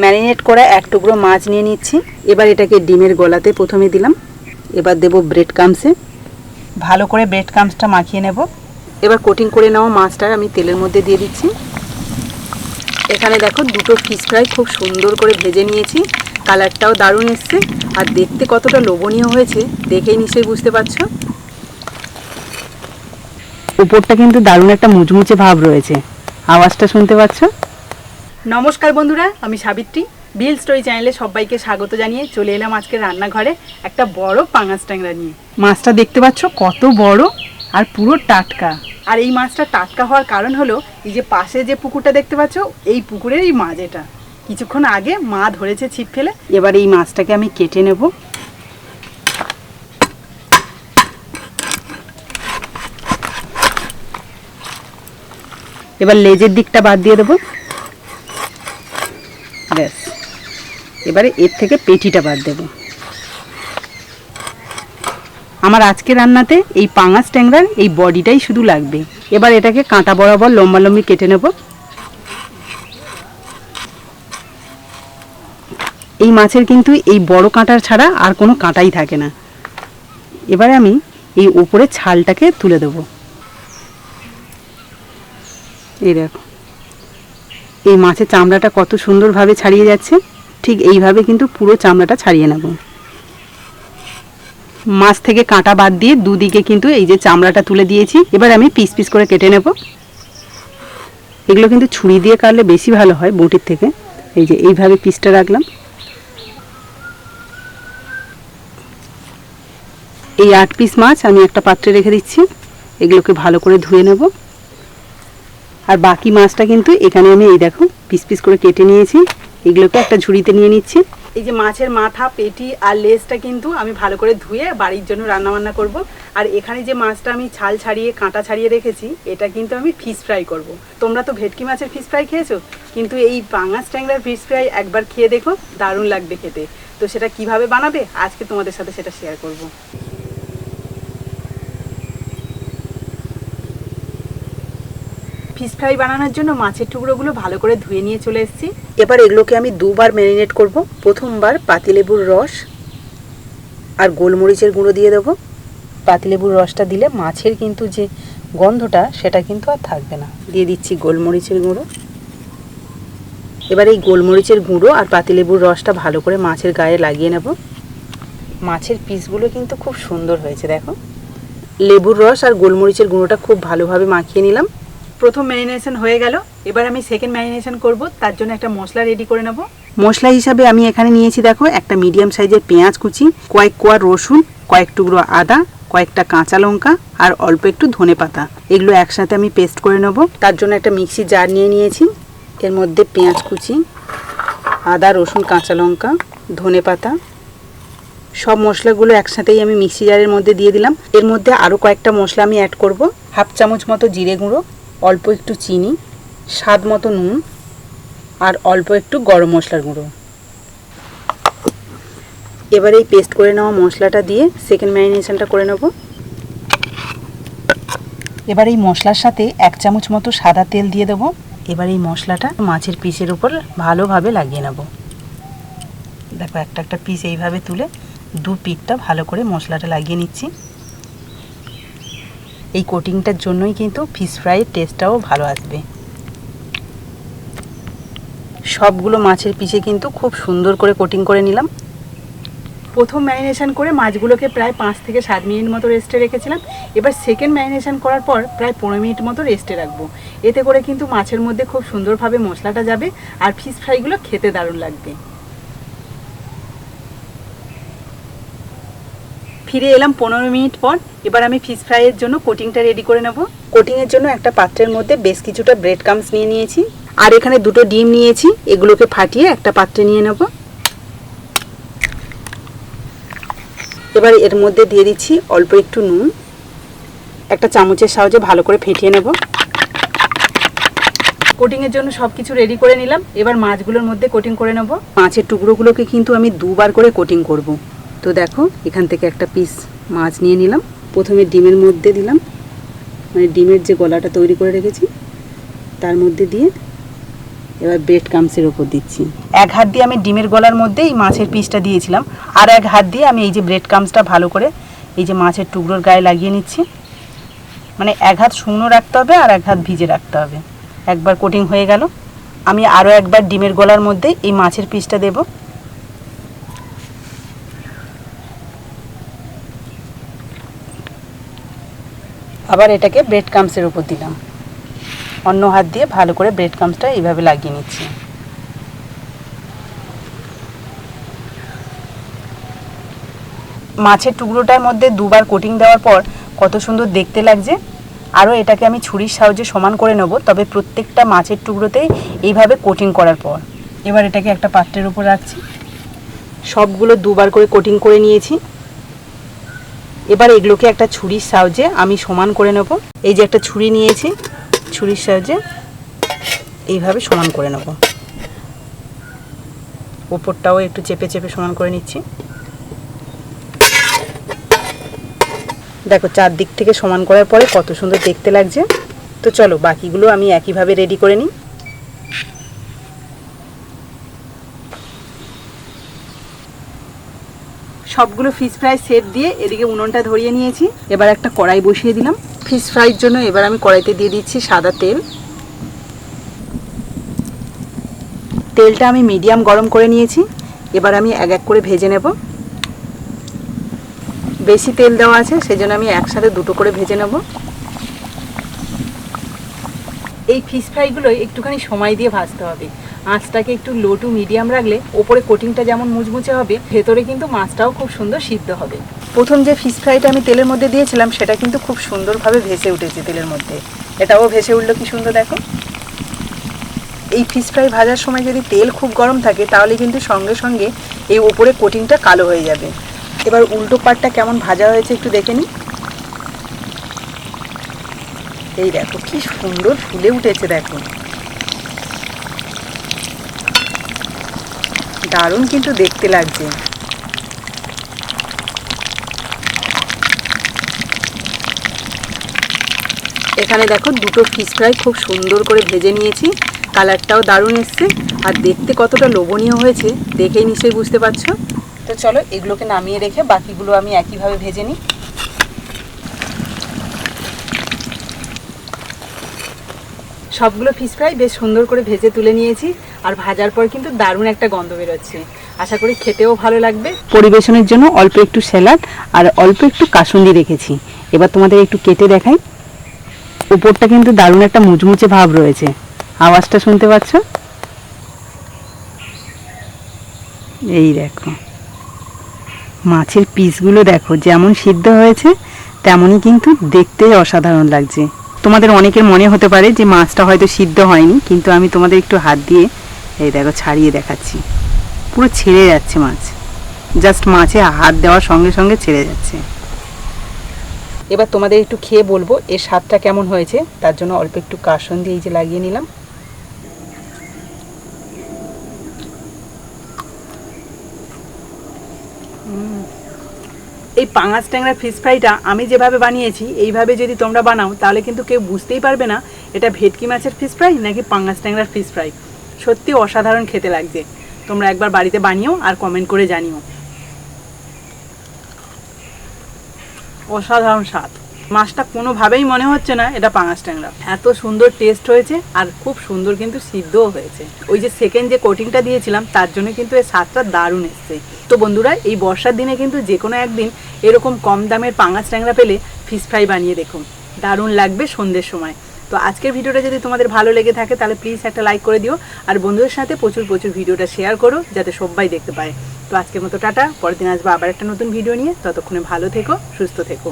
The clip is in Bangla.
ম্যারিনেট করা এক টুকরো মাছ নিয়ে নিচ্ছি। এবার এটাকে ডিমের গলাতে প্রথমে দিলাম। এবার দেব ব্রেড কামসে ভালো করে ব্রেড কামসটা মাখিয়ে নেব। এবার কোটিং করে নেওয়া মাছটা আমি তেলের মধ্যে দিয়ে দিচ্ছি। এখানে দেখো দুটো ফিশ ফ্রাই খুব সুন্দর করে ভেজে নিয়েছি। কালারটাও দারুণ এসছে। আর দেখতে কতটা লোভনীয় হয়েছে, দেখেই নিশ্চয়ই বুঝতে পারছ। উপরটা কিন্তু দারুণ একটা মুচমুচে ভাব রয়েছে। আওয়াজটা শুনতে পাচ্ছ? নমস্কার বন্ধুরা, আমি সাবিত্রী। বিল স্টোরি চ্যানেলে সবাইকে স্বাগত জানিয়ে চলে এলাম আজকে রান্নাঘরে একটা বড় পাঙাশ ট্যাংরা নিয়ে। মাছটা দেখতে পাচ্ছ কত বড় আর পুরো টাটকা। আর এই মাছটা টাটকা হওয়ার কারণ হলো, এই যে পাশে যে পুকুরটা দেখতে পাচ্ছ, এই পুকুরের এই মাছ এটা। কিছুক্ষণ আগে মা ধরেছে ছিপ ফেলে, এবার এই মাছটাকে আমি কেটে নেব। এবার লেজের দিকটা বাদ দিয়ে দেবো। এবারে এর থেকে পেটিটা বাদ দেব। আমার আজকে রান্নাতে এই পাঙাশ ট্যাংরার এই বডিটাই শুধু লাগবে। এবার এটাকে কাঁটা বরাবর লম্বা লম্বি কেটে নেব। এই মাছের কিন্তু এই বড় কাঁটার ছাড়া আর কোনো কাঁটাই থাকে না। এবারে আমি এই উপরে ছালটাকে তুলে দেব। এই দেখো। এই মাছের চামড়াটা কত সুন্দরভাবে ছাড়িয়ে যাচ্ছে। ঠিক এইভাবে কিন্তু পুরো চামড়াটা ছাড়িয়ে নেব। মাছ থেকে কাঁটা বাদ দিয়ে দুদিকে কিন্তু এই যে চামড়াটা তুলে দিয়েছি, এবার আমি পিস পিস করে কেটে নেব। এগুলো কিন্তু ছুরি দিয়ে কাটলে বেশি ভালো হয় বটির থেকে। এই যে এইভাবে পিসটা রাখলাম। এই আট পিস মাছ আমি একটা পাত্রে রেখে দিচ্ছি। এগুলোকে ভালো করে ধুয়ে নেব। আর বাকি মাছটা কিন্তু এখানে আমি এই দেখো, পিস পিস করে কেটে নিয়েছি। এগুলোকে একটা ঝুড়িতে নিয়ে নিচ্ছি। এই যে মাছের মাথা, পেটি আর লেজটা কিন্তু আমি ভালো করে ধুয়ে বাড়ির জন্য রান্না বান্না করব। আর এখানে যে মাছটা আমি ছাল ছাড়িয়ে, কাঁটা ছাড়িয়ে রেখেছি, এটা কিন্তু আমি ফিশ ফ্রাই করব। তোমরা তো ভেটকি মাছের ফিশ ফ্রাই খেয়েছো? কিন্তু এই পাঙাশ ট্যাংরার ফিশ ফ্রাই একবার খেয়ে দেখো, দারুণ লাগবে খেতে। তো সেটা কীভাবে বানাবে? আজকে তোমাদের সাথে সেটা শেয়ার করব। ফিশ ফ্রাই বানানোর জন্য মাছের টুকরোগুলো ভালো করে ধুয়ে নিয়ে চলে এসেছি। এবার এগুলোকে আমি দুবার ম্যারিনেট করব। প্রথমবার পাতিলেবুর রস আর গোলমরিচের গুঁড়ো দিয়ে দেবো। পাতিলেবুর রসটা দিলে মাছের কিন্তু যে গন্ধটা, সেটা কিন্তু আর থাকবে না। দিয়ে দিচ্ছি গোলমরিচের গুঁড়ো। এবার এই গোলমরিচের গুঁড়ো আর পাতিলেবুর রসটা ভালো করে মাছের গায়ে লাগিয়ে নেব। মাছের পিসগুলো কিন্তু খুব সুন্দর হয়েছে, দেখো। লেবুর রস আর গোলমরিচের গুঁড়োটা খুব ভালোভাবে মাখিয়ে নিলাম। প্রথম ম্যারিনেশন হয়ে গেল। এবার আমি সেকেন্ড ম্যারিনেশন করব, তার জন্য একটা মশলা রেডি করে নেব। মশলা হিসাবে আমি এখানে নিয়েছি দেখো, একটা মিডিয়াম সাইজের পেঁয়াজ কুচি, কয়েক কোয়া রসুন, কয়েক টুকরো আদা, কয়েকটা কাঁচা লঙ্কা, আর অল্প একটু ধনে পাতা। এগুলো একসাথে আমি পেস্ট করে নেব। তার জন্য একটা মিক্সি জার নিয়ে নিয়েছি। এর মধ্যে পেঁয়াজ কুচি, আদা, রসুন, কাঁচা লঙ্কা, ধনে পাতা, সব মশলাগুলো একসাথেই আমি মিক্সি জারের মধ্যে দিয়ে দিলাম। এর মধ্যে আরও কয়েকটা মশলা আমি অ্যাড করব। হাফ চামচ মতো জিরে গুঁড়ো অল্প একটু চিনি, স্বাদ মতো নুন, আর অল্প একটু গরম মশলার গুঁড়ো। এবার এই পেস্ট করে নেওয়া মশলাটা দিয়ে সেকেন্ড ম্যারিনেশনটা করে নেব। এবার এই মশলার সাথে এক চামচ মতো সাদা তেল দিয়ে দেবো। এবার এই মশলাটা মাছের পিসের উপর ভালোভাবে লাগিয়ে নেব। দেখো একটা একটা পিস এইভাবে তুলে দু পিঠটা ভালো করে মশলাটা লাগিয়ে নিচ্ছি। এই কোটিংটার জন্যই কিন্তু ফিশ ফ্রাইয়ের টেস্টটাও ভালো আসবে। সবগুলো মাছের পিছে কিন্তু খুব সুন্দর করে কোটিং করে নিলাম। প্রথম ম্যারিনেশন করে মাছগুলোকে প্রায় পাঁচ থেকে সাত মিনিট মতো রেস্টে রেখেছিলাম। এবার সেকেন্ড ম্যারিনেশন করার পর প্রায় পনেরো মিনিট মতো রেস্টে রাখব। এতে করে কিন্তু মাছের মধ্যে খুব সুন্দরভাবে মশলাটা যাবে আর ফিশ ফ্রাইগুলো খেতে দারুণ লাগবে। ফিরে এলাম পনেরো মিনিট পর। এবার আমি ফিশ ফ্রাইয়ের জন্য কোটিংটা রেডি করে নেব। কোটিংয়ের জন্য একটা পাত্রের মধ্যে বেশ কিছুটা ব্রেড কামস নিয়ে নিয়েছি। আর এখানে দুটো ডিম নিয়েছি। এগুলোকে ফাটিয়ে একটা পাত্রে নিয়ে নেব। এবার এর মধ্যে দিয়ে দিচ্ছি অল্প একটু নুন। একটা চামচের সাহায্যে ভালো করে ফেটিয়ে নেব। কোটিংয়ের জন্য সব কিছু রেডি করে নিলাম। এবার মাছগুলোর মধ্যে কোটিং করে নেব। মাছের টুকরোগুলোকে কিন্তু আমি দুবার করে কোটিং করব। তো দেখো, এখান থেকে একটা পিস মাছ নিয়ে নিলাম। প্রথমে ডিমের মধ্যে দিলাম। মানে ডিমের যে গলাটা তৈরি করে রেখেছি, তার মধ্যে দিয়ে এবার ব্রেড কামসের ওপর দিচ্ছি। এক হাত দিয়ে আমি ডিমের গলার মধ্যে এই মাছের পিসটা দিয়েছিলাম, আর এক হাত দিয়ে আমি এই যে ব্রেড কামসটা ভালো করে এই যে মাছের টুকরোর গায়ে লাগিয়ে নিচ্ছি। মানে এক হাত শুকনো রাখতে হবে আর এক হাত ভিজে রাখতে হবে। একবার কোটিং হয়ে গেল। আমি আরও একবার ডিমের গলার মধ্যে এই মাছের পিসটা দেব। আবার এটাকে ব্রেড কামসের উপর দিলাম। অন্য হাত দিয়ে ভালো করে ব্রেড কামসটা এইভাবে লাগিয়ে নিচ্ছি। মাছের টুকরোটার মধ্যে দুবার কোটিং দেওয়ার পর কত সুন্দর দেখতে লাগছে। আরও এটাকে আমি ছুরির সাহায্যে সমান করে নেব, তবে প্রত্যেকটা মাছের টুকরোতেই এইভাবে কোটিং করার পর। এবার এটাকে একটা পাত্রের উপর রাখছি। সবগুলো দুবার করে কোটিং করে নিয়েছি। এবার এগুলোকে একটা ছুরির সাহায্যে আমি সমান করে নেব। এই যে একটা ছুরি নিয়েছি, ছুরির সাহায্যে এইভাবে সমান করে নেব। ওপরটাও একটু চেপে চেপে সমান করে নিচ্ছি। দেখো, চারদিক থেকে সমান করার পরে কত সুন্দর দেখতে লাগছে। তো চলো, বাকিগুলো আমি একইভাবে রেডি করে নিই। সবগুলো ফিশ ফ্রাই সেট দিয়ে এদিকে উনুনটা ধরিয়ে নিয়েছি। এবার একটা কড়াই বসিয়ে দিলাম। ফিশ ফ্রাইয়ের জন্য এবার আমি কড়াইতে দিয়ে দিচ্ছি সাদা তেল। তেলটা আমি মিডিয়াম গরম করে নিয়েছি। এবার আমি এক এক করে ভেজে নেব। বেশি তেল দেওয়া আছে সেই জন্য আমি একসাথে দুটো করে ভেজে নেব। এই ফিশ ফ্রাইগুলো একটুখানি সময় দিয়ে ভাজতে হবে। আঁচটাকে একটু লো টু মিডিয়াম রাখলে ওপরে কোটিংটা যেমন মুচমুচে হবে, ভেতরে কিন্তু মাছটাও খুব সুন্দর সিদ্ধ হবে। প্রথম যে ফিশ ফ্রাইটা আমি তেলের মধ্যে দিয়েছিলাম, সেটা কিন্তু খুব সুন্দরভাবে ভেসে উঠেছে তেলের মধ্যে। এটাও ভেসে উঠল কি সুন্দর দেখো। এই ফিশ ফ্রাই ভাজার সময় যদি তেল খুব গরম থাকে, তাহলে কিন্তু সঙ্গে সঙ্গে এই ওপরে কোটিংটা কালো হয়ে যাবে। এবার উল্টো পাটটা কেমন ভাজা হয়েছে একটু দেখে নিই এই দেখো, কি সুন্দর ফুলে উঠেছে দেখো। দারুণ কিন্তু দেখতে লাগছে। এখানে দেখো দুটো ফিশ ফ্রাই খুব সুন্দর করে ভেজে নিয়েছি কালারটাও দারুণ এসছে, আর দেখতে কতটা লোভনীয় হয়েছে, দেখেই নিশ্চয়ই বুঝতে পারছ। তো চলো এগুলোকে নামিয়ে রেখে বাকিগুলো আমি একইভাবে ভেজে নিই। সবগুলো ফিশ ফ্রাই বেশ সুন্দর করে ভেজে তুলে নিয়েছি আর ভাজার পর কিন্তু দারুণ একটা গন্ধ বেরোচ্ছে। আশা করি খেতেও ভালো লাগবে। পরিবেশনের জন্য অল্প একটু স্যালাড আর অল্প একটু কাসুন্দি রেখেছি। এবার তোমাদের একটু কেটে দেখাই। উপরটা কিন্তু দারুণ একটা মুচমুচে ভাব রয়েছে। আওয়াজটা শুনতে পাচ্ছ? এই দেখো। মাছের পিসগুলো দেখো, যেমন সিদ্ধ হয়েছে, তেমনই কিন্তু দেখতে অসাধারণ লাগছে। তোমাদের অনেকের মনে হতে পারে যে মাছটা হয়তো সিদ্ধ হয়নি, কিন্তু আমি তোমাদের একটু হাত দিয়ে এই দেখো, ছাড়িয়ে দেখাচ্ছি। পুরো ছেড়ে যাচ্ছে মাছ। জাস্ট মাছে হাত দেওয়ার সঙ্গে সঙ্গে ছেড়ে যাচ্ছে। এবার তোমাদের একটু খেয়ে বলব, এর স্বাদটা কেমন হয়েছে, তার জন্য অল্প একটু কাসন দিয়ে এই যে লাগিয়ে নিলাম। এই পাঙাশ ট্যাংরা ফিশ ফ্রাইটা আমি যেভাবে বানিয়েছি, এইভাবে যদি তোমরা বানাও, তাহলে কিন্তু কেউ বুঝতেই পারবে না, এটা ভেটকি মাছের ফিশ ফ্রাই নাকি পাঙাশ ট্যাংরার ফিশ ফ্রাই সত্যি অসাধারণ খেতে লাগছে। তোমরা একবার বাড়িতে বানিও আর কমেন্ট করে জানিও। অসাধারণ স্বাদ। মাছটা কোনোভাবেই মনে হচ্ছে না এটা পাঙাশ ট্যাংরা। এত সুন্দর টেস্ট হয়েছে আর খুব সুন্দর কিন্তু সিদ্ধও হয়েছে। ওই যে সেকেন্ড যে কোটিংটা দিয়েছিলাম, তার জন্য কিন্তু এর স্বাদটা দারুণ এসছে। তো বন্ধুরা, এই বর্ষার দিনে কিন্তু যে কোনো একদিন এরকম কম দামের পাঙাশ ট্যাংরা পেলে ফিশ ফ্রাই বানিয়ে দেখুন। দারুণ লাগবে সন্ধ্যের সময়। তো আজকের ভিডিওটা যদি তোমাদের ভালো লেগে থাকে, তাহলে প্লিজ একটা লাইক করে দিও। আর বন্ধুদের সাথে প্রচুর প্রচুর ভিডিওটা শেয়ার করো, যাতে সবাই দেখতে পায়। তো আজকের মতো টাটা, পরের দিন আসব আবার একটা নতুন ভিডিও নিয়ে। ততক্ষণে ভালো থেকো, সুস্থ থেকো।